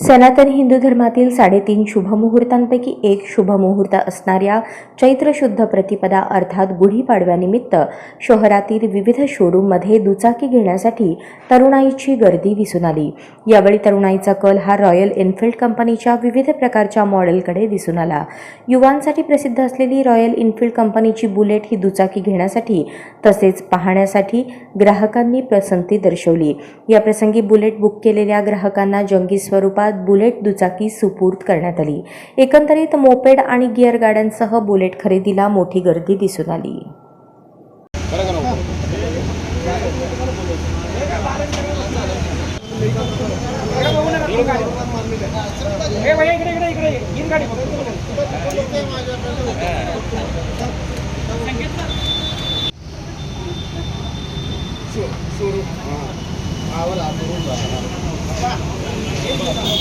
सनातन हिंदू धर्मातील साडेतीन शुभमुहूर्तांपैकी एक शुभमुहूर्त असणाऱ्या चैत्र शुद्ध प्रतिपदा अर्थात गुढीपाडव्यानिमित्त शहरातील विविध शोरूममध्ये दुचाकी घेण्यासाठी तरुणाईची गर्दी दिसून आली. यावेळी तरुणाईचा कल हा रॉयल एनफिल्ड कंपनीच्या विविध प्रकारच्या मॉडेलकडे दिसून आला. युवांसाठी प्रसिद्ध असलेली रॉयल एनफिल्ड कंपनीची बुलेट ही दुचाकी घेण्यासाठी तसेच पाहण्यासाठी ग्राहकांनी पसंती दर्शवली. याप्रसंगी बुलेट बुक केलेल्या ग्राहकांना जंगी स्वरूपात बुलेट दुचाकी सुपूर्द करण्यात आली. एकंदरीत मोपेड आणि गिअर गाड्यांसह बुलेट खरेदीला मोठी गर्दी दिसून आली.